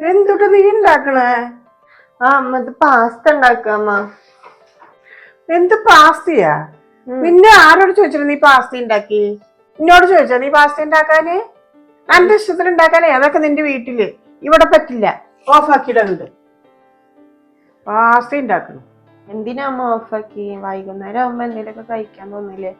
എന്തുട്ട് നീ ഉണ്ടാക്കണേ ആ അമ്മ ഇത് പാസ്ത ഉണ്ടാക്കാമ എന്ത് പാസ്തയാ? നിന്നെ ആരോട് ചോദിച്ചിട്ട് നീ പാസ്ത ഉണ്ടാക്കി എന്നോട് ചോദിച്ചോ നീ പാസ്ത ഉണ്ടാക്കാന് എന്റെ ഇഷ്ടത്തിന് ഉണ്ടാക്കാനേ അതൊക്കെ നിന്റെ വീട്ടിൽ. ഇവിടെ പറ്റില്ല. ഓഫാക്കിയിടുന്നുണ്ട് പാസ്ത ഉണ്ടാക്കണം എന്തിനാ അമ്മ ഓഫാക്കി വൈകുന്നേരം ആവുമ്പോ എന്തെങ്കിലുമൊക്കെ കഴിക്കാൻ തോന്നില്ലേ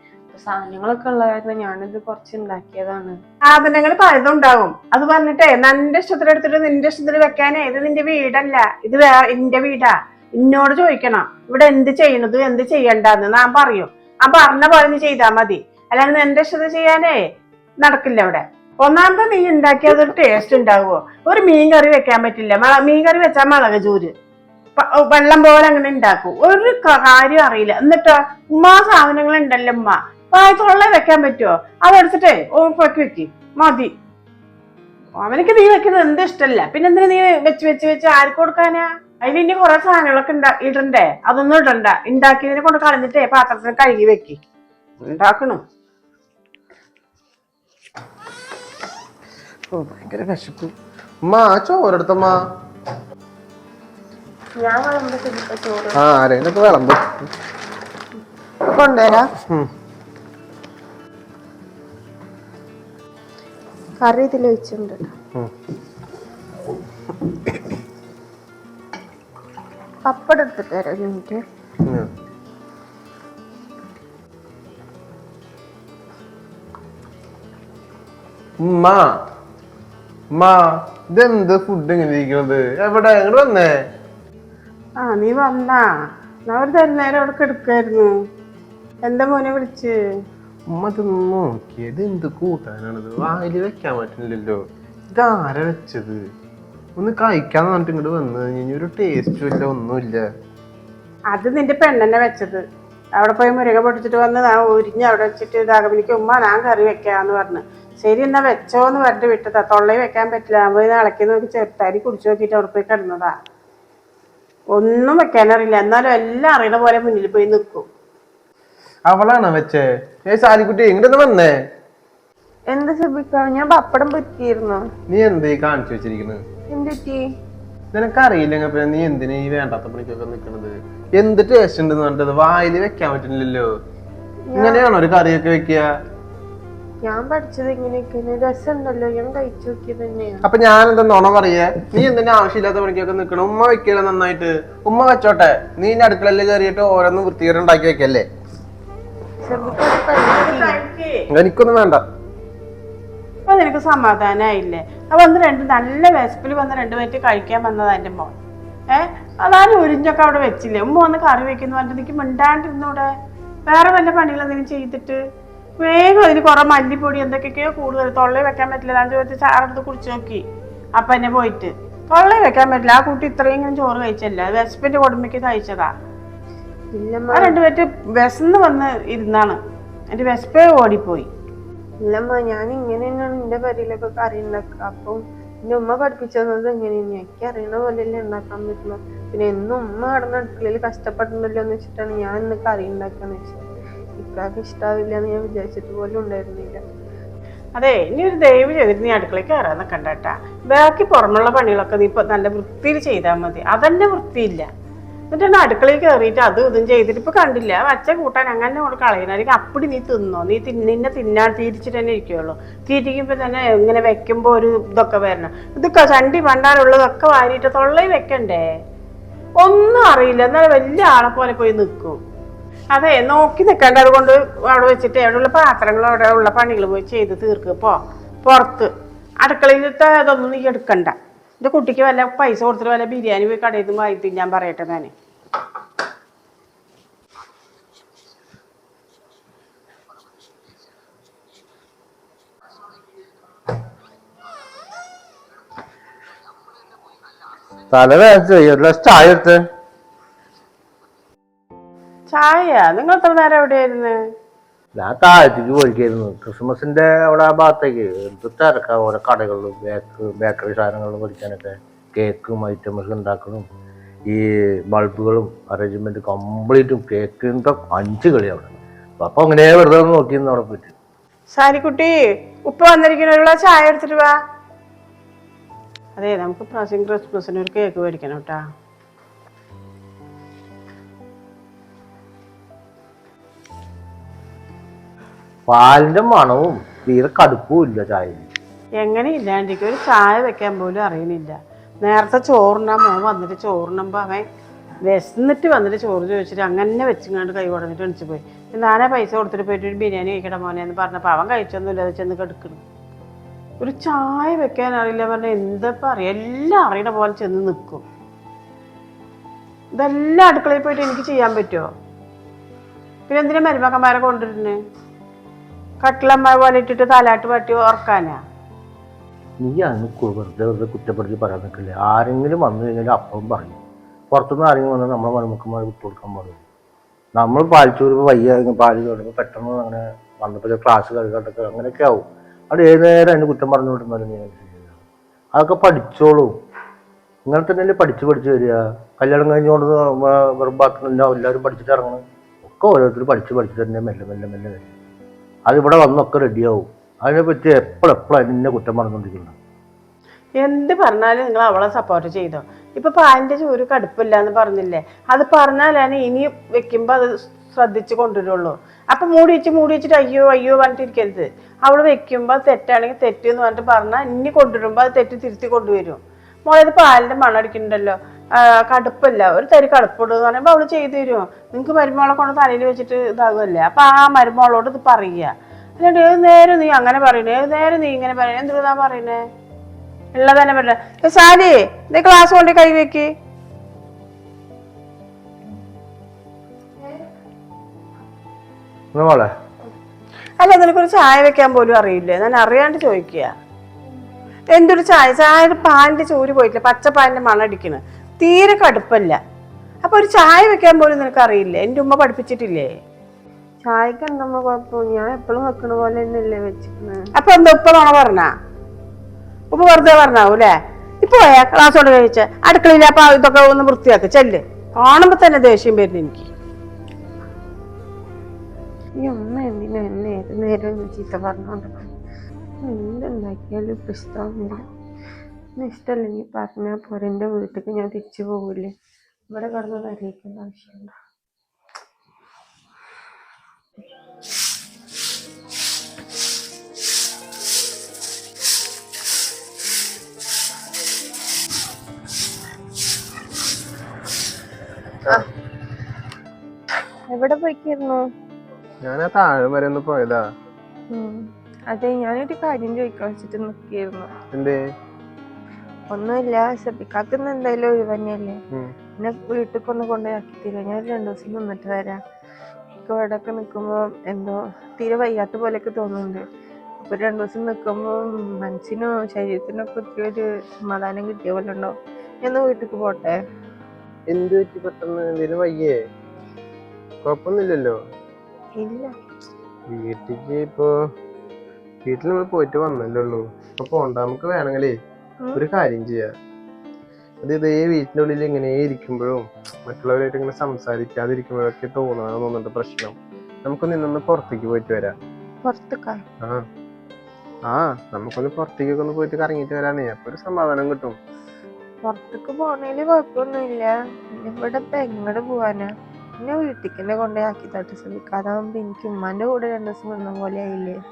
സാധനങ്ങളൊക്കെ ഉള്ളതായിരുന്നു ഞാനിത് കുറച്ച് ഉണ്ടാക്കിയതാണ് സാധനങ്ങൾ പലതും ഉണ്ടാവും അത് പറഞ്ഞിട്ടേ നിന്റെ ഇഷ്ടത്തിൽ എടുത്തിട്ട് നിന്റെ ഇഷ്ടത്തിൽ വെക്കാനേ ഇത് നിന്റെ വീടല്ല. ഇത് വേറെ എന്റെ വീടാ. എന്നോട് ചോദിക്കണം ഇവിടെ എന്ത് ചെയ്യണത് എന്ത് ചെയ്യണ്ടെന്ന് ഞാൻ പറയും. ആ പറഞ്ഞ പോലെ നീ ചെയ്താ മതി. അല്ലാണ്ട് നിന്റെ ഇഷ്ടത്തിൽ ചെയ്യാനേ നടക്കില്ല ഇവിടെ. ഒന്നാമത്തെ നീ ഉണ്ടാക്കിയത് ഒരു ടേസ്റ്റ് ഉണ്ടാവുമോ ഒരു മീൻ കറി വെക്കാൻ പറ്റില്ല. മീൻ കറി വെച്ചാൽ മുളക് ചൂര്. വെള്ളം പോലെ അങ്ങനെ ഉണ്ടാക്കും. ഒരു കാര്യം അറിയില്ല. എന്നിട്ടോ ഉമ്മ സാധനങ്ങൾ ഉണ്ടല്ലോ ഉമ്മ. പായത്തുള്ള വെക്കാൻ പറ്റുമോ അതെടുത്തിട്ടേ ഓഫാക്കി വെക്ക്. മതി. അവനക്ക് നീ വെക്കുന്നത് എന്ത് ഇഷ്ടല്ല. പിന്നെ എന്തിനാ നീ വെച്ച് വെച്ച് വെച്ച് ആർക്ക് കൊടുക്കാനാ? അതിന് ഇനി കുറെ സാധനങ്ങളൊക്കെ ഉണ്ടാ ഇടണ്ടേ? അതൊന്നും ഇടണ്ട. ഉണ്ടാക്കിയതിനെ കൊണ്ട് കളഞ്ഞിട്ടേ പാത്രത്തിന് കഴുകി വെക്ക്. ഉണ്ടാക്കണു. ഓ ഭയങ്കര വിശപ്പ്. ഉമ്മ ആ ചോരെടുത്തമ്മ ഞാൻ ആ ആരെങ്കിലൊക്കെ വിളമ്പ്. കൊണ്ടുവരാം. കറി ഇതിൽ വെച്ചിട്ടുണ്ട്. ഉം. പപ്പടം എടുത്തിട്ട് തരാം ഒരു മിനിറ്റ്. ഇതെന്ത് ഫുഡ് ഇങ്ങനെ ഇരിക്കണത്? എവിടെ? ഇങ്ങോട്ട് വന്നേ. ആ നീ വന്നാ. ഒരു തരുന്നേരം അവിടെ കിടക്കായിരുന്നു എന്റെ മോനെ വിളിച്ച്. ഉമ്മ ഇത് നോക്കിയത് എന്ത് കൂട്ടാനാണിത്? വായിൽ വെക്കാൻ പറ്റുന്നില്ലല്ലോ. ഇതാര വെച്ചത്? ഒന്ന് കഴിക്കാന്ന് പറഞ്ഞിട്ട് ഇങ്ങോട്ട് വന്നു കഴിഞ്ഞാൽ ഒരു ടേസ്റ്റും ഇല്ല ഒന്നുമില്ല അത് നിന്റെ പെണ്ണെന്നെ വെച്ചത്. അവിടെ പോയി മുരുക പൊട്ടിച്ചിട്ട് വന്ന് ഞാൻ ഉരിഞ്ഞ് അവിടെ വെച്ചിട്ട് ഇതാകുമ്പോഴേക്ക് ഉമ്മ ഞാൻ കറി വെക്കാന്ന് പറഞ്ഞു. ശരി എന്നാ വെച്ചോന്ന് പറഞ്ഞിട്ട് വിട്ടതാ. തൊള്ളയിൽ വെക്കാൻ പറ്റില്ല. ഞാൻ പോയി ഇളക്കി നോക്കി ചെറുത്താരി കുടിച്ചു നോക്കിയിട്ട് അവിടെ പോയി കിടന്നതാ. ഒന്നും വെക്കാനറിയില്ല. എന്നാലും എല്ലാം അറിയണ പോലെ മുന്നിൽ പോയി നിൽക്കും. അവളാണോ വെച്ചേ? ഏ സാലിക്കുട്ടി എങ്ങനെ വന്നേ. എന്ത് ശ്രമിക്കാം ഞാൻ പപ്പടം പറ്റിയിരുന്നു നീ എന്തേ കാണിച്ചു വെച്ചിരിക്കുന്നത്? എന്തുറ്റി നിനക്കറിയില്ലെങ്കിൽ പിന്നെ നീ എന്തിനാ ഈ വേണ്ടാത്ത പണിക്കൊക്കെ നിക്കണത്? എന്ത് ടേസ്റ്റ് ഉണ്ടെന്ന് പറഞ്ഞത് വായിൽ വെക്കാൻ പറ്റുന്നില്ലല്ലോ ഇങ്ങനെയാണോ ഒരു കറിയൊക്കെ വെക്കുക? ഞാൻ പഠിച്ചത് ഇങ്ങനെയൊക്കെ രസമുണ്ടല്ലോ. ഞാൻ കഴിച്ചു നോക്കിയത് തന്നെയാണ് അപ്പൊ ഞാൻ എന്താ നുണ പറയാ? നീ എന്തിനാ ആവശ്യമില്ലാത്ത പണിക്കൊക്കെ നിക്കണം ഉമ്മ വെക്കില്ല നന്നായിട്ട്. ഉമ്മ വെച്ചോട്ടെ. നീ എന്റെ അടുക്കളയിൽ കയറിയിട്ട് ഓരോന്ന് വൃത്തികേട് ഉണ്ടാക്കി വെക്കല്ലേ? എനിക്കൊന്നും വേണ്ട. അപ്പൊ നിനക്ക് സമാധാനായില്ലേ? അപ്പൊ വന്ന് രണ്ട് നല്ല വിശപ്പിൽ വന്ന് രണ്ട് പേറ്റ് കഴിക്കാൻ വന്നതാ എന്റെ മോൻ. ഏഹ് അതാരും ഉരിഞ്ഞൊക്കെ അവിടെ വെച്ചില്ലേ? ഉമ്മ വന്ന് കറി വെക്കുന്നു പറഞ്ഞിട്ട് എനിക്ക് മിണ്ടാണ്ടിരുന്നൂടെ? വേറെ വല്ല പണികളെന്തെങ്കിലും ചെയ്തിട്ട്? വേഗം അതിന് കുറെ മല്ലിപ്പൊടി എന്തൊക്കെയൊക്കെയോ കൂടുതൽ തൊള്ളയിൽ വെക്കാൻ പറ്റില്ല. ഞാൻ ചോദിച്ച് ചാറെടുത്ത് കുടിച്ചു നോക്കി. അപ്പൊ എന്നെ പോയിട്ട്. തൊള്ളയിൽ വെക്കാൻ പറ്റില്ല. ആ കുട്ടി ഇത്രയും ഇങ്ങനെ ചോറ് കഴിച്ചല്ല? വിശപ്പിന്റെ കൊടുമ്പയ്ക്ക് കഴിച്ചതാ. ആ രണ്ടുപേറ്റ് വിശന്ന് വന്ന് ഇരുന്നാണ്. എന്റെ വിശപ്പേ ഓടിപ്പോയി. ഇല്ലമ്മ ഞാൻ ഇങ്ങനെ തന്നെയാണ് എന്റെ പരിയിലൊക്കെ കറി ഉണ്ടാക്കുക അപ്പം എന്റെ ഉമ്മ പഠിപ്പിച്ചു തന്നത് എങ്ങനെയാണ് എനിക്ക് അറിയണ പോലെയല്ലേ ഉണ്ടാക്കാൻ പറ്റുള്ളൂ പിന്നെ എന്നും ഉമ്മ കടന്ന അടുക്കളയിൽ കഷ്ടപ്പെട്ടുണ്ടല്ലോ എന്ന് വെച്ചിട്ടാണ് ഞാൻ ഇന്ന് കറി ഉണ്ടാക്കാന്ന് വെച്ചത്. ഇക്കാക്ക് ഇഷ്ടാവില്ല എന്ന് ഞാൻ വിചാരിച്ചിട്ട് പോലും ഉണ്ടായിരുന്നില്ല. അതെ ഇനി ഒരു ദയവ് ചെയ്തിട്ട് നീ അടുക്കളയ്ക്ക് കയറാന്നൊക്കെ ഉണ്ടാട്ടാ ബാക്കി പുറമുള്ള പണികളൊക്കെ നീ ഇപ്പൊ നല്ല വൃത്തിയിൽ ചെയ്താൽ മതി. അതന്നെ വൃത്തിയില്ല. എന്നിട്ടാണ് അടുക്കളയിൽ കയറിയിട്ട് അത് ഇതും ചെയ്തിട്ട് ഇപ്പൊ കണ്ടില്ല. വച്ച കൂട്ടാൻ അങ്ങനെ കൊണ്ട് കളയുന്നായിരിക്കും അപ്പടി നീ തിന്നോ? നീ തിന്നിന്നെ തിന്നാൻ തിരിച്ചിട്ട് തന്നെ ഇരിക്കുള്ളൂ തിരിക്കുമ്പോ തന്നെ ഇങ്ങനെ വെക്കുമ്പോ ഒരു ഇതൊക്കെ വരണം. ഇതൊക്കെ ചണ്ടി പണ്ടാനുള്ളതൊക്കെ വാരിയിട്ട് തൊള്ളയിൽ വെക്കണ്ടേ? ഒന്നും അറിയില്ല. എന്നാൽ വലിയ ആളെ പോലെ പോയി നിൽക്കും അതെ നോക്കി നിൽക്കേണ്ടത് അതുകൊണ്ട് അവിടെ വെച്ചിട്ട് എവിടെയുള്ള പാത്രങ്ങൾ അവിടെ ഉള്ള പണികൾ പോയി ചെയ്ത് തീർക്കുക പോ പുറത്ത്. അടുക്കളയിലത്തെ അതൊന്നും നീ എടുക്കണ്ട. എന്റെ കുട്ടിക്ക് വല്ല പൈസ കൊടുത്തിട്ട് വല്ല ബിരിയാണി പോയി കടയിൽ നിന്ന് വാങ്ങി തിന്നാൻ പറയട്ടെ ഞാൻ എടുത്ത്. ചായ? നിങ്ങൾ എത്ര നേരം എവിടെയായിരുന്നു? ഞാൻ താഴത്തേക്ക് പോയിക്കായിരുന്നു ക്രിസ്മസിന്റെ അവിടെ ആ ഭാഗത്തേക്ക് എന്ത് തിരക്കാം. ഓരോ കടകളിലും ബേക്ക് ബേക്കറി സാധനങ്ങളും പഠിക്കാനൊക്കെ കേക്കും ഐറ്റംസ് ഉണ്ടാക്കണം ഈ ബൾബുകളും അറേഞ്ച്മെന്റ് കംപ്ലീറ്റും കേക്കിന്റെ അഞ്ച് കളി അവിടെ. അപ്പൊ അങ്ങനെ വെറുതെ നോക്കി നോക്കിയിരുന്നു അവിടെ പോയിട്ട്. സാരിക്കുട്ടി ഉപ്പ ഗ്ലാസ് ചായ എടുത്തിട്ട് വാ. അതെ നമുക്ക് പ്രാവശ്യം ക്രിസ്മസിന് ഒരു കേക്ക് മേടിക്കണം കേട്ടാ. പാലിന്റെ മണവും തീരെ കടുപ്പവും ഇല്ല ചായയിൽ എങ്ങനെ ഇല്ലാണ്ടിക്ക് ഒരു ചായ വെക്കാൻ പോലും അറിയുന്നില്ല നേരത്തെ ചോറിനാ മോൻ വന്നിട്ട് ചോറിനുമ്പോൾ അവൻ വിശന്നിട്ട് വന്നിട്ട് ചോറ് ചോദിച്ചിട്ട് അങ്ങനെ വെച്ചിങ്ങാണ്ട് കൈ കൊടുത്തിട്ട് എണിച്ച് പോയി. ഞാനാ പൈസ കൊടുത്തിട്ട് പോയിട്ട് ഒരു ബിരിയാണി കഴിക്കണം മോനെ എന്ന് പറഞ്ഞപ്പോൾ അവൻ കഴിച്ചൊന്നുമില്ല അത് ചെന്ന് കെടുക്കണം ഒരു ചായ വെക്കാൻ അറിയില്ല പറഞ്ഞാൽ എന്താ അറിയാം എല്ലാം അറിയണ പോലെ ചെന്ന് നിൽക്കും ഇതെല്ലാം അടുക്കളയിൽ പോയിട്ട് എനിക്ക് ചെയ്യാൻ പറ്റുമോ പിന്നെ എന്തിനാ മരുമക്കന്മാരെ കൊണ്ടുവരുന്നത് കട്ടിലമ്മ പോലെ ഇട്ടിട്ട് തലാട്ട് പറ്റി ഓർക്കാനാ നീ അന്ന് വെറുതെ വെറുതെ കുറ്റപ്പെടുത്തി പറയാൻ നിൽക്കില്ല? ആരെങ്കിലും വന്നു കഴിഞ്ഞാൽ അപ്പം പറയും. പുറത്തുനിന്ന് ആരെങ്കിലും വന്നാൽ നമ്മളെ മരുമക്കന്മാർ വിട്ടു കൊടുക്കാൻ പറയും. നമ്മൾ പാലിച്ചോറ് വയ്യ പാൽ തുടങ്ങുമ്പോൾ പെട്ടെന്ന് അങ്ങനെ വന്നപ്പോൾ ക്ലാസ് കഴുകട്ടൊക്കെ അങ്ങനെയൊക്കെ ആവും. അവിടെ ഏത് നേരം അതിന് കുറ്റം പറഞ്ഞു വിടുന്നാലും അങ്ങനെ അതൊക്കെ പഠിച്ചോളൂ. ഇങ്ങനെ തന്നെയല്ലേ പഠിച്ച് പഠിച്ച് വരിക. കല്യാണം കഴിഞ്ഞുകൊണ്ട് വെറും എല്ലാവരും പഠിച്ചിട്ട് ഇറങ്ങണം. ഒക്കെ ഓരോരുത്തർ പഠിച്ച് പഠിച്ച് തന്നെ മെല്ലെ മെല്ലെ മെല്ലെ വരും അതിവിടെ വന്നൊക്കെ റെഡിയാവും. അതിനെപ്പറ്റി എപ്പോഴെപ്പോഴും അതിനെ കുറ്റം പറഞ്ഞുകൊണ്ടിരിക്കുന്നത് എന്ത് പറഞ്ഞാലും നിങ്ങൾ അവളെ സപ്പോർട്ട് ചെയ്തോ? ഇപ്പൊ പാലിന്റെ ചോര് കടുപ്പില്ല എന്ന് പറഞ്ഞില്ലേ? അത് പറഞ്ഞാലാണ് ഇനി വെക്കുമ്പോ അത് ശ്രദ്ധിച്ചു കൊണ്ടുവരുള്ളൂ. അപ്പൊ മൂടി വെച്ച് മൂടി വെച്ചിട്ട് അയ്യോ അയ്യോ പറഞ്ഞിട്ടിരിക്കരുത്. അവൾ വെക്കുമ്പോ തെറ്റാണെങ്കിൽ തെറ്റ് എന്ന് പറഞ്ഞിട്ട് പറഞ്ഞാൽ ഇനി കൊണ്ടുവരുമ്പോ അത് തെറ്റ് തിരുത്തി കൊണ്ടുവരും. മോളെ ഇത് പാലിന്റെ മണം ആ, കടുപ്പല്ല. ഒരു തരി കടുപ്പുണ്ട് എന്ന് പറയുമ്പോൾ അവൾ ചെയ്തു തരുമോ നിങ്ങൾക്ക് മരുമോളെ കൊണ്ട് തലയിൽ വെച്ചിട്ട് ഇതാകുമല്ലേ അപ്പൊ ആ മരുമോളോട് ഇത് പറയുക. അല്ലാണ്ട് ഏത് നേരം നീ അങ്ങനെ പറയണേ? ഏത് നേരം നീ ഇങ്ങനെ പറയണേ? എന്തിനാ പറയണേ? ഉള്ളത് തന്നെ പറഞ്ഞ സാരി നീ ക്ലാസ് കൊണ്ട് കൈ വെക്ക്. അല്ല നിനക്കൊരു ചായ വെക്കാൻ പോലും അറിയില്ലേ? ഞാൻ അറിയാണ്ട് ചോദിക്കുക. എന്തൊരു ചായ? ചായ പാലിന്റെ ചോര് പോയിട്ടില്ല. പച്ച പാലിന്റെ മണടിക്കണ് തീരെ കടുപ്പല്ല. അപ്പൊ ഒരു ചായ വെക്കാൻ പോലും നിനക്ക് അറിയില്ലേ എന്റെ ഉമ്മ പഠിപ്പിച്ചിട്ടില്ലേ? ചായക്ക് എന്തമ്മ കുഴപ്പം? ഞാൻ എപ്പോഴും വെക്കണ പോലെ തന്നെയല്ലേ വെച്ചിരിക്കുന്നത് അപ്പൊ എന്താ ഉപ്പ നോണ പറഞ്ഞ? ഉപ്പ വെറുതെ പറഞ്ഞാവൂലേ ഇപ്പൊ പോയാ ക്ലാസ് കൊണ്ട് കഴിച്ച അടുക്കളയിൽ അപ്പൊ ഇതൊക്കെ ഒന്ന് വൃത്തിയാക്ക ചെല്ല്. കാണുമ്പോ തന്നെ ദേഷ്യം വരുന്നു എനിക്ക്. ഈ ഉമ്മ എന്തിനാ എന്നെ ഏത് നേരം ചീത്ത പറഞ്ഞോണ്ട് എന്തുണ്ടാക്കിയാലും ഇപ്പം ഇഷ്ടമാവുന്നില്ല ഇഷ്ടമല്ല. ഇഷ്ടമല്ലെങ്കിൽ പറഞ്ഞാൽ പോരെ എന്റെ വീട്ടിലേക്ക് ഞാൻ തിരിച്ചു പോകില്ലേ ഇവിടെ കിടന്ന് അറിയിക്കേണ്ട ആവശ്യമുണ്ടോ? എവിടെ പോയിക്കായിരുന്നു? ഞാൻ ആ താഴെ വരെ ഒന്ന് പോയതാ. അതെ ഞാനൊരു കാര്യം ചോദിക്കാൻ വെച്ചിട്ട് നിൽക്കായിരുന്നു എന്തേ? ഒന്നുമില്ല ശ്രദ്ധിക്കാക്കുന്ന എന്തായാലും ഒഴിവ് തന്നെയല്ലേ ഉം. എന്നെ വീട്ടിൽ ഒന്ന് കൊണ്ടുപോയി തരുമോ ഞാൻ രണ്ടു ദിവസം നിന്നിട്ട് വരാം. എനിക്ക് ഇവിടെയൊക്കെ നിൽക്കുമ്പോൾ എന്തോ തീരെ വയ്യാത്ത പോലെയൊക്കെ തോന്നുന്നുണ്ട്. അപ്പൊ രണ്ടു ദിവസം നിൽക്കുമ്പോൾ മനസ്സിനും ശരീരത്തിനൊക്കെ ഒത്തിരി ഒരു സമാധാനം കിട്ടിയ പോലെ ഉണ്ടോ? ഞാൻ വീട്ടിലേക്ക് പോട്ടെ. എന്ത് പറ്റി പെട്ടെന്ന്? എന്തേലും വയ്യേ? കുഴപ്പമൊന്നുമില്ലല്ലോ? ഇല്ല. വീട്ടിക്ക് ഇപ്പോ വീട്ടിൽ നമ്മൾ പോയിട്ട് വന്നല്ലേ ഉള്ളൂ. അപ്പൊ പോണ്ട? നമുക്ക് വേണമെങ്കിലേ. ഒരു കാര്യം ചെയ്യാ. അത് ഇതേ വീട്ടിന്റെ ഉള്ളിൽ ഇങ്ങനെ ഇരിക്കുമ്പോഴും മറ്റുള്ളവരായിട്ട് ഇങ്ങനെ സംസാരിക്കാതിരിക്കുമ്പോഴൊക്കെ തോന്നാൻ തോന്നുന്നുണ്ട് പ്രശ്നം. നമുക്കൊന്ന് ഇന്നൊന്ന് പുറത്തേക്ക് പോയിട്ട് വരാം. ആ. ആ നമുക്കൊന്ന് പുറത്തേക്കൊക്കെ ഒന്ന് പോയിട്ട് കറങ്ങിട്ട് വരാനേ. അപ്പൊ ഒരു സമാധാനം കിട്ടും. പുറത്തേക്ക് പോണേൽ കുഴപ്പമൊന്നുമില്ല. ഇവിടെ എങ്ങോട്ട് പോവാനാ. എന്നെ വീട്ടിക്കന്നെ തന്നെ കൊണ്ടുപോയി ആക്കി തട്ടി ശ്രമിക്കാതാവുമ്പോ എനിക്ക് ഉമ്മാന്റെ കൂടെ രണ്ടു ദിവസം നിന്ന പോലെ ആയില്ലേ?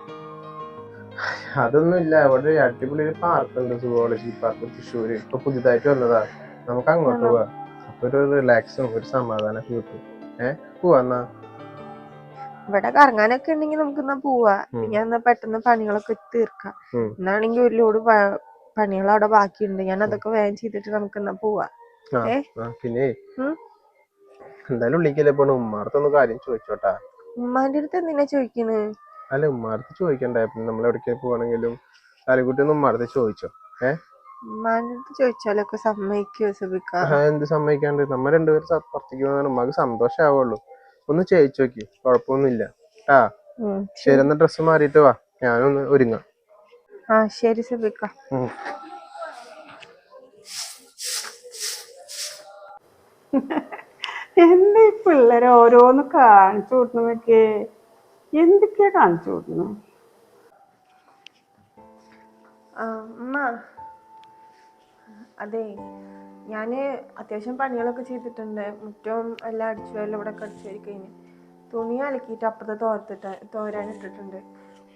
അതൊന്നും ഇല്ല അവിടെ ഒരു അടിപൊളി ഒരു പാർക്ക് ഉണ്ട് സുവോളജി പാർക്ക് തൃശ്ശൂര് ഇപ്പൊ പുതിയതായിട്ട് വന്നതാ. നമുക്ക് അങ്ങോട്ട് പോവാ. അപ്പൊ ഒരു റിലാക്സും ഒരു സമാധാനമൊക്കെ കിട്ടും. ഏഹ് പോവാന്നാ ഇവിടെ കറങ്ങാനൊക്കെ ഉണ്ടെങ്കിൽ നമുക്ക് എന്നാ പോവാ. ഞാൻ എന്നാ പെട്ടെന്ന് പണികളൊക്കെ തീർക്കാം. എന്നാണെങ്കിൽ ഒരു ലോഡ് പണികൾ അവിടെ ബാക്കിയുണ്ട്. ഞാൻ അതൊക്കെ വേഗം ചെയ്തിട്ട് നമുക്ക് എന്നാ പോവാ പിന്നെ. എന്തായാലും ഉള്ളിക്കല്ലേ പോണ? ഉമ്മാർത്തൊന്ന് കാര്യം ചോദിച്ചോട്ടാ. ഉമ്മാന്റെ അടുത്ത് എന്തിനാ ചോദിക്കണ്? അല്ല ഉമ്മാർത്ത് ചോദിക്കണ്ടേ പിന്നെ നമ്മൾ എവിടേക്ക് പോവാണെങ്കിലും കാലിക്കുട്ടി ഒന്ന് ഉമ്മാർത്ത് ചോദിച്ചോ? ഉമ്മാന്റെ അടുത്ത് ചോദിച്ചാലൊക്കെ സമ്മതിക്കോ സുബിക്ക? ആ, എന്ത് സമ്മതിക്കാണ്ട്? നമ്മൾ രണ്ടുപേരും സ- പുറത്തേക്ക് പോകുന്ന ഉമ്മാക്ക് സന്തോഷാവുള്ളൂ. ഒന്ന് ചോദിച്ചു നോക്കി കുഴപ്പമൊന്നുമില്ല. ആ ഉം. ശരി എന്നാ ഡ്രസ്സ് മാറിയിട്ട് വാ. ഞാനൊന്ന് ഒരുങ്ങാം. ആ ശരി സുബിക്ക. ഉം. എന്താ ഈ പിള്ളേരെ ഓരോന്ന് കാണിച്ചു കൂട്ടുന്നതൊക്കെ എന്തൊക്കെയാ കാണിച്ചു കൊടുക്കുന്നത്? ആ ഉമ്മ. അതെ ഞാൻ അത്യാവശ്യം പണികളൊക്കെ ചെയ്തിട്ടുണ്ട്. മുറ്റവും എല്ലാം അടിച്ചു എല്ലാം ഇവിടെ അടിച്ചു കഴിഞ്ഞ്. തുണി അലക്കിയിട്ട് അപ്പുറത്തെ തോരത്തിട്ട് തോരാനിട്ടിട്ടുണ്ട്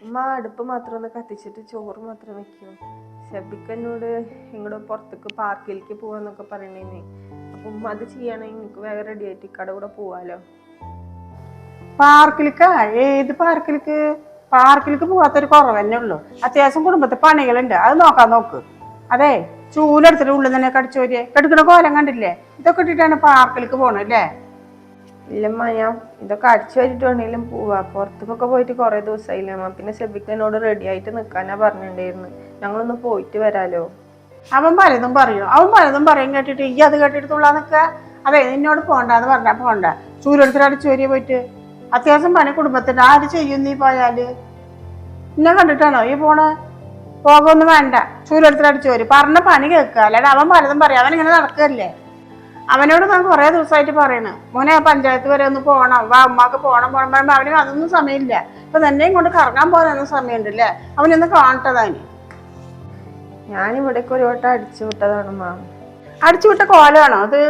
ഉമ്മ അടുപ്പ് മാത്രം ഒന്ന് കത്തിച്ചിട്ട് ചോറ് മാത്രം വെക്കും. ഷബിക്ക് എന്നോട് ഇങ്ങോട്ട് പുറത്തേക്ക് പാർക്കിലേക്ക് പോവാന്നൊക്കെ പറയണേന്ന്. അപ്പൊ ഉമ്മ അത് ചെയ്യണമെങ്കിൽ എനിക്ക് വേഗം റെഡി ആയിട്ട് ഇക്കടെ കൂടെ പോവാലോ. പാർക്കിലേക്കാ ഏത് പാർക്കിലേക്ക് പാർക്കിലേക്ക് പോകാത്തൊരു കുറവ് തന്നെ ഉള്ളൂ. അത്യാവശ്യം കുടുംബത്തിൽ പണികളുണ്ട്. അത് നോക്കാൻ നോക്ക്. അതെ ചൂലെടുത്തിട്ട് ഉള്ളിൽ തന്നെ കടിച്ചോരിയെ കെടുക്കണ കോലം കണ്ടില്ലേ? ഇതൊക്കെ ഇട്ടിട്ടാണ് പാർക്കിലേക്ക് പോണത് അല്ലേ? ഇല്ലമ്മ ഞാൻ ഇതൊക്കെ അടിച്ചു വരിട്ട് വേണേലും പോവാ. പുറത്തേക്കൊക്കെ പോയിട്ട് കുറേ ദിവസമായില്ലമ്മ പിന്നെ ഷബിക്ക് എന്നോട് റെഡി ആയിട്ട് നിൽക്കാനാ പറഞ്ഞിട്ടുണ്ടായിരുന്നു. ഞങ്ങളൊന്ന് പോയിട്ട് വരാലോ. അവൻ പലതും പറയും. അവൻ പലതും പറയും കേട്ടിട്ട് ഈ അത് കേട്ടിട്ട് തുള്ളാൻ നിക്ക. അതെ നിന്നോട് പോണ്ടാന്ന് പറഞ്ഞാ പോണ്ട. ചൂലെടുത്തിട്ട് അടിച്ചു വരിക പോയിട്ട്. അത്യാവശ്യം പണി കുടുംബത്തിൽ ആര് ചെയ്യും നീ പോയാൽ? എന്നെ കണ്ടിട്ടാണോ ഈ പോണ്? പോകൊന്നും വേണ്ട. ചൂലെടുത്തിട്ട് അടിച്ചു വരും. പറഞ്ഞ പണി കേൾക്കുക. അല്ലാണ്ട് അവൻ പലതും പറയും. അവൻ ഇങ്ങനെ നടക്കല്ലേ അവനോട് ഞാൻ കുറെ ദിവസമായിട്ട് പറയണ്. മോനെ പഞ്ചായത്ത് വരെ ഒന്ന് പോകണം വാ ഉമ്മാക്ക് പോകണം പോകണം പറയുമ്പോ അവന് അതൊന്നും സമയമില്ല. ഇപ്പൊ തന്നെയും കൊണ്ട് കറങ്ങാൻ പോകാനൊന്നും സമയമുണ്ടല്ലേ? അവനൊന്ന് കാണട്ടതാണ് ഞാനിവിടേക്ക് ഒരു വട്ടം അടിച്ചു വിട്ടതാണ് മാം. അടിച്ചുവിട്ട കോലാണോ അത്?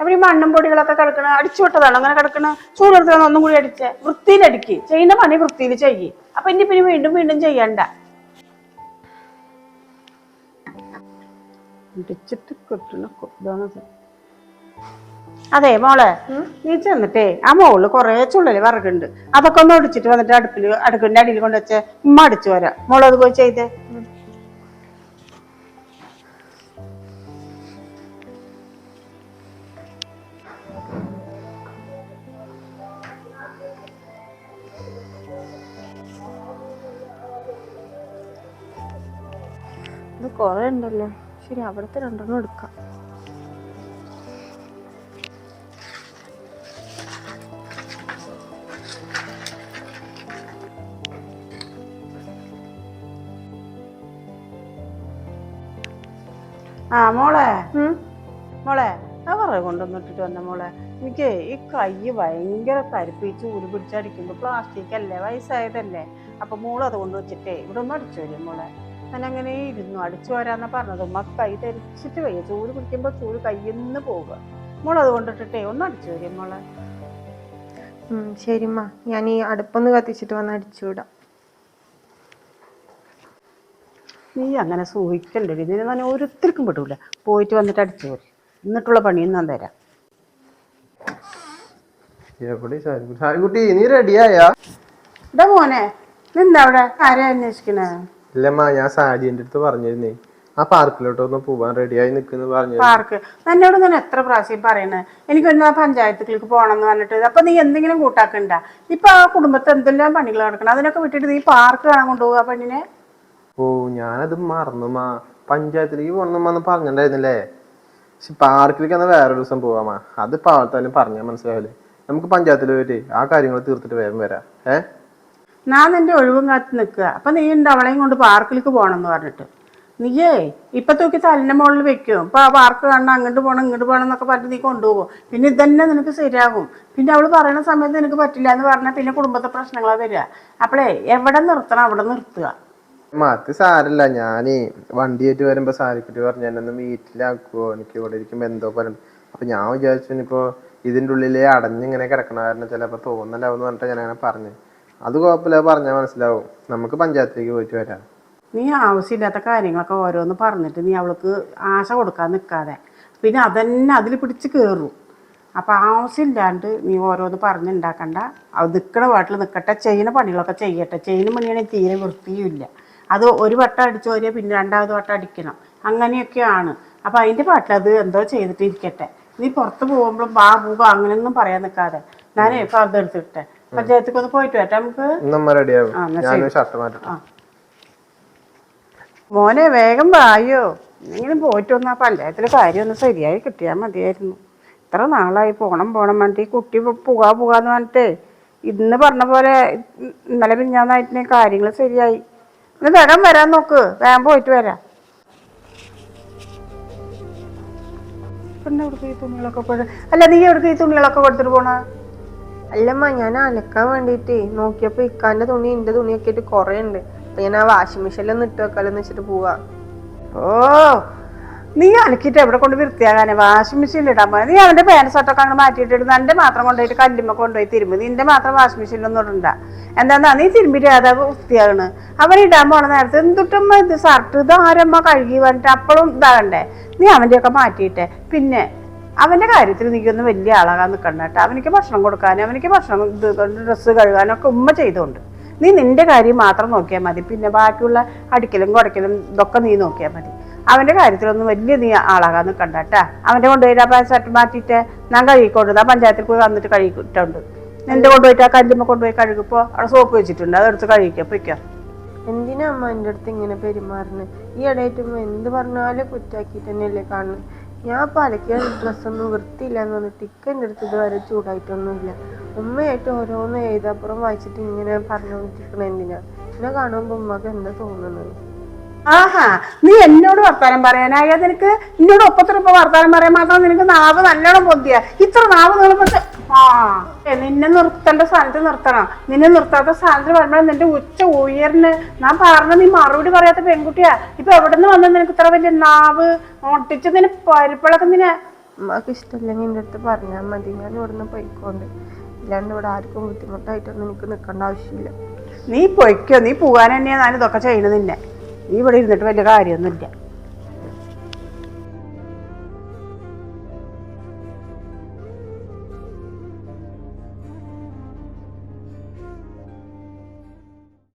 ഈ മണ്ണും പൊടികളൊക്കെ കിടക്കണ അടിച്ചുവിട്ടതാണ് അങ്ങനെ കിടക്കണ ചൂടെടുത്താണ് ഒന്നും കൂടി അടിച്ചേ വൃത്തിയിലടിക്ക് ചെയ്യുന്ന പണി വൃത്തിയിൽ ചെയ്യ്. അപ്പൊ ഇനി പിന്നെ വീണ്ടും വീണ്ടും ചെയ്യണ്ട. ഇടിച്ചിട്ട് കിട്ടണ ഇതാണത് അതെ. മോളെ. നീ ചെന്നിട്ടേ ആ മോൾ കൊറേ ചുള്ളൽ വറകുണ്ട്. അതൊക്കെ ഒന്ന് ഒടിച്ചിട്ട് വന്നിട്ട് അടുപ്പിൽ അടുക്കിന്റെ അടിയിൽ കൊണ്ടുവച്ച് ഉമ്മ അടിച്ചു വരാം. മോൾ അത് പോയി ചെയ്തേ. ഇത് കുറേ ഉണ്ടല്ലോ. ശരി അവിടുത്തെ രണ്ടെണ്ണം എടുക്കാം. ആ മോളെ. മോളെ ആ വിറക് കൊണ്ടുവന്നിട്ടിട്ട് വന്ന മോളെ. എനിക്ക് ഈ കൈ ഭയങ്കര തരിപ്പിച്ച് ഈ ചൂൽ പിടിച്ചടിക്കുമ്പോ പ്ലാസ്റ്റിക് അല്ലേ വയസ്സായതല്ലേ. അപ്പൊ മോളത് കൊണ്ട് വെച്ചിട്ടേ ഇവിടെ ഒന്ന് അടിച്ചു വരും മോളെ. ഞാൻ അങ്ങനെ ഇരുന്നു. അടിച്ചു വരാന്നാ പറഞ്ഞത്. ഉമ്മ കൈ ധരിച്ചിട്ട് വയ്യ. ചൂട് പിടിക്കുമ്പോൾ ചൂട് കയ്യിന്ന് പോവുക. മോൾ അത് കൊണ്ടിട്ടിട്ടേ ഒന്ന് അടിച്ചു വരും മോളെ. ഉം, ശരിമ്മ ഞാൻ ഈ അടുപ്പൊന്ന് കത്തിച്ചിട്ട് വന്ന് അടിച്ചു വിടാം. നീ അങ്ങനെ സൂഹിക്കണ്ടേ ഇതിന് ഞാൻ ഓരോരുത്തർക്കും പെടൂല. പോയിട്ട് വന്നിട്ട് അടിച്ചു വരും. എന്നിട്ടുള്ള പണിയും ഞാൻ തരാം. നീ റെഡിയായാ ഇതാ മോനെ. നിന്നവിടെ ആരെയാ അന്വേഷിക്കണേ? ഇല്ലമ്മ ഞാൻ സാജിന്റെ അടുത്ത് പറഞ്ഞിരുന്നേ. ആ പാർക്കിലോട്ട് ഒന്ന് പോവാൻ റെഡിയായി നിൽക്കുന്നു പറഞ്ഞു പാർക്ക്? എന്നോട് ഞാൻ എത്ര പ്രാവശ്യം പറയണേ? എനിക്കൊന്ന് ആ പഞ്ചായത്തിലേക്ക് പോകണം എന്ന് പറഞ്ഞിട്ട്. അപ്പൊ നീ എന്തെങ്കിലും കൂട്ടാക്കണ്ട? ഇപ്പൊ ആ കുടുംബത്തെ എന്തെല്ലാം പണികൾ നടക്കണം? അതിനൊക്കെ വിട്ടിട്ട് നീ പാർക്ക് കാണാൻ കൊണ്ടുപോകുക ആ പെണ്ണിനെ? ഓ ഞാനത് മറന്നുമാ പഞ്ചായത്തിലേക്ക് പോകണമെന്ന് പറഞ്ഞിട്ടുണ്ടായിരുന്നില്ലേ? പക്ഷെ പാർക്കിലേക്ക് എന്നാൽ വേറെ ദിവസം പോവാമാ അത് ആൾത്താലും പറഞ്ഞാൽ മനസ്സിലാവില്ലേ? നമുക്ക് പഞ്ചായത്തിൽ പോയിട്ട് ആ കാര്യങ്ങൾ തീർത്തിട്ട് വേഗം വരാം. ഏ? ഞാൻ നിന്റെ ഒഴിവും കാത്ത് നിൽക്കുക. അപ്പം നീ ഉണ്ട് അവളെയും കൊണ്ട് പാർക്കിലേക്ക് പോകണം എന്ന് പറഞ്ഞിട്ട്. നീയേ ഇപ്പൊ തൂക്കി തലിന്റെ മുകളിൽ വെക്കും. ഇപ്പൊ ആ പാർക്ക് കാണണം അങ്ങോട്ട് പോകണം ഇങ്ങോട്ട് പോകണം എന്നൊക്കെ പറഞ്ഞ് നീ കൊണ്ടുപോകും. പിന്നെ ഇതന്നെ നിനക്ക് ശരിയാകും. പിന്നെ അവൾ പറയുന്ന സമയത്ത് നിനക്ക് പറ്റില്ല എന്ന് പറഞ്ഞാൽ പിന്നെ കുടുംബത്തെ പ്രശ്നങ്ങളാ വരിക. അപ്പോളേ എവിടെ നിർത്തണം? അവിടെ നിർത്തുക. അത് സാരല്ല. ഞാനേ വണ്ടിയായിട്ട് വരുമ്പോ സാരിക്കുട്ടി പറഞ്ഞു എന്നെ ഒന്ന് വീട്ടിലാക്കുവോ എനിക്ക് ഇവിടെ ഇരിക്കുമ്പോ എന്തോ പറഞ്ഞു അപ്പൊ ഞാൻ വിചാരിച്ചു ഇനിയിപ്പോ ഇതിന്റെ ഉള്ളിലേ അടഞ്ഞിങ്ങനെ കിടക്കണ കാരണം ചിലപ്പോ തോന്നലാവും എന്ന് പറഞ്ഞിട്ട് ഞാൻ അങ്ങനെ പറഞ്ഞു അത് കുഴപ്പമില്ല പറഞ്ഞാൽ മനസ്സിലാവും. നമുക്ക് പഞ്ചായത്തിലേക്ക് പോയിട്ട് വരാം. നീ ആവശ്യമില്ലാത്ത കാര്യങ്ങളൊക്കെ ഓരോന്ന് പറഞ്ഞിട്ട് നീ അവൾക്ക് ആശ കൊടുക്കാൻ നിൽക്കാതെ. പിന്നെ അതന്നെ അതിൽ പിടിച്ച് കയറും അപ്പോൾ ആവശ്യമില്ലാണ്ട് നീ ഓരോന്ന് പറഞ്ഞുണ്ടാക്കണ്ട അത് നിൽക്കണ വാട്ടിൽ നിൽക്കട്ടെ ചെയ്യുന്ന പണികളൊക്കെ ചെയ്യട്ടെ. ചെയ്യുന്ന പണിയാണെങ്കിൽ തീരെ വൃത്തിയുമില്ല. അത് ഒരു വട്ടം അടിച്ചു പോരിയ പിന്നെ രണ്ടാമത് വട്ടം അടിക്കണം. അങ്ങനെയൊക്കെയാണ്. അപ്പോൾ അതിന്റെ പാട്ടിൽ അത് എന്തോ ചെയ്തിട്ട് ഇരിക്കട്ടെ നീ പുറത്ത് പോകുമ്പോഴും ബാ പൂക അങ്ങനെയൊന്നും പറയാൻ നിൽക്കാതെ. ഞാനേ ഇപ്പം അതെടുത്തിട്ടെ പഞ്ചായത്തേക്ക് ഒന്ന് പോയിട്ട് വരട്ടെ നമുക്ക്? നമ്മ ഞാൻ എന്നാ ഷർട്ട് മാറ്റട്ടെ. മോനെ വേഗം വായോ എങ്കിലും പോയിട്ട് വന്നാ പഞ്ചായത്തിലെ കാര്യം ഒന്ന് ശരിയായി കിട്ടിയാൽ മതിയായിരുന്നു. ഇത്ര നാളായി പോണം പോണം പറഞ്ഞിട്ട് ഈ കുട്ടി പോകാ പോകാന്ന് പറഞ്ഞിട്ടേ ഇന്ന് പറഞ്ഞ പോലെ ഇന്നലെ പിഞ്ഞാന്നായിട്ട് കാര്യങ്ങൾ ശരിയായി. ഇന്ന് വേഗം വരാൻ നോക്ക്. വേഗം പോയിട്ട് വരാം. പിന്നെ എവിടേക്ക് ഈ തുണികളൊക്കെ അല്ല നീ എവിടേക്ക് ഈ തുണികളൊക്കെ കൊടുത്തിട്ട് പോണ? അല്ലമ്മ ഞാൻ അലക്കാൻ വേണ്ടിയിട്ട് നോക്കിയപ്പോൾ ഇക്കാന്റെ തുണി എന്റെ തുണിയൊക്കെ ആയിട്ട് കുറേ ഉണ്ട്. അപ്പൊ ഞാൻ ആ വാഷിംഗ് മെഷീനിലൊന്ന് ഇട്ട് വെക്കാലെന്ന് വെച്ചിട്ട് പോവാ. ഓ നീ അലക്കിയിട്ട് എവിടെ കൊണ്ട് വൃത്തിയാകാനെ? വാഷിംഗ് മെഷീനിൽ ഇടാൻ പോയാൽ നീ അവന്റെ പാന്റ് ഷർട്ടൊക്കെ അങ്ങ് മാറ്റിയിട്ട് ഇടുന്ന എന്റെ മാത്രം കൊണ്ടുപോയിട്ട് കല്ലുമ്മ കൊണ്ടുപോയി തിരുമ്പ് നിന്റെ മാത്രം വാഷിംഗ് മെഷീനിലൊന്നും ഇടണ്ട. എന്താന്നാ നീ തിരുമ്പിട്ട് അതാ വൃത്തിയാകണ്? അവൻ ഇടാൻ പോണ നേരത്തെ എന്തുട്ടമ്മ ഇത്? ഷർട്ട് ഇത് ആരമ്മ കഴുകി വന്നിട്ട് അപ്പോഴും ഇതാകണ്ടേ? നീ അവന്റെയൊക്കെ മാറ്റിയിട്ടെ. പിന്നെ അവന്റെ കാര്യത്തിൽ നീക്കൊന്ന് വലിയ ആളാകാൻ നിൽക്കണ്ട കേട്ടോ. അവനിക്ക് ഭക്ഷണം കൊടുക്കാനും അവനിക്ക് ഭക്ഷണം ഡ്രസ്സ് കഴുകാനൊക്കെ ഉമ്മ ചെയ്തുകൊണ്ട്. നീ നിന്റെ കാര്യം മാത്രം നോക്കിയാൽ മതി. പിന്നെ ബാക്കിയുള്ള അടിക്കലും കുടക്കലും ഇതൊക്കെ നീ നോക്കിയാൽ മതി. അവന്റെ കാര്യത്തിലൊന്നും വലിയ നീ ആളാകാൻ നിൽക്കണ്ട കേട്ടാ. അവന്റെ കൊണ്ടുപോയിട്ട് ആ ഷർട്ട് മാറ്റിയിട്ട് ഞാൻ കഴുകിക്കൊണ്ടു ആ പഞ്ചായത്തിൽ പോയി വന്നിട്ട് കഴുകിയിട്ടുണ്ട്. നിന്റെ കൊണ്ടുപോയിട്ട് ആ കല്ലുമ്മ കൊണ്ടുപോയി കഴുകിപ്പോ അവിടെ സോപ്പ് വെച്ചിട്ടുണ്ട്. അതെടുത്ത് കഴുകിക്കോ പൊയ്ക്കോ. എന്തിനാ അമ്മ എന്റെ അടുത്ത് ഇങ്ങനെ പെരുമാറുന്നത് ഈ ഇടയായിട്ടും എന്ത് പറഞ്ഞാലും കുറ്റാക്കിയിട്ട് തന്നെയല്ലേ കാണുന്നത് ഞാൻ ഇപ്പം അലക്കിയ ഡ്രസ്സൊന്നും വൃത്തിയില്ല എന്ന് പറഞ്ഞിട്ട് ഇക്ക എന്റെ അടുത്ത് ഇതുവരെ ചൂടായിട്ടൊന്നുമില്ല. ഉമ്മയായിട്ട് ഓരോന്ന് എഴുതാപ്പുറം വായിച്ചിട്ട് ഇങ്ങനെ പറഞ്ഞുകൊണ്ടിരിക്കണം എന്തിനാ? എന്നെ കാണുമ്പോൾ ഉമ്മക്ക് എന്താ തോന്നുന്നത്? ആഹാ നീ എന്നോട് വർത്താനം പറയാനായ നിനക്ക് എന്നോട് ഒപ്പത്തിനൊപ്പം വർത്താനം പറയാൻ മാത്രം നിനക്ക് നാവ് നല്ലോണം പൊന്തിയ. ഇത്ര നാവ് നിങ്ങൾ ആ നിന്നെ നിർത്തേണ്ട സ്ഥാനത്ത് നിർത്തണം. നിന്നെ നിർത്താത്ത സ്ഥാനത്ത് വരുമ്പോൾ നിന്റെ ഉച്ച ഉയർന്ന് ഞാൻ പറഞ്ഞ നീ മറുപടി പറയാത്ത പെൺകുട്ടിയാ. ഇപ്പൊ എവിടെ നിന്ന് വന്നത് നിനക്ക് ഇത്ര വലിയ നാവ്? ഒട്ടിച്ച് നിന്നെ പരിപ്പളൊക്കെ നിന്നെ അമ്മയ്ക്ക് ഇഷ്ടമില്ലെങ്കിൽ എന്റെ അടുത്ത് പറഞ്ഞാൽ മതി. ഞാൻ ഇവിടുന്ന് പോയിക്കോണ്ട്. ഇല്ലാണ്ട് ഇവിടെ ആർക്കും ബുദ്ധിമുട്ടായിട്ടൊന്നും എനിക്ക് നിൽക്കേണ്ട ആവശ്യമില്ല. നീ പൊയ്ക്കോ. നീ പോകാൻ തന്നെയാ. ഞാൻ ഇതൊക്കെ ചെയ്യണത് നിന്നെ. ഇവിടെ ഇരുന്നിട്ട് വലിയ കാര്യമൊന്നുമില്ല.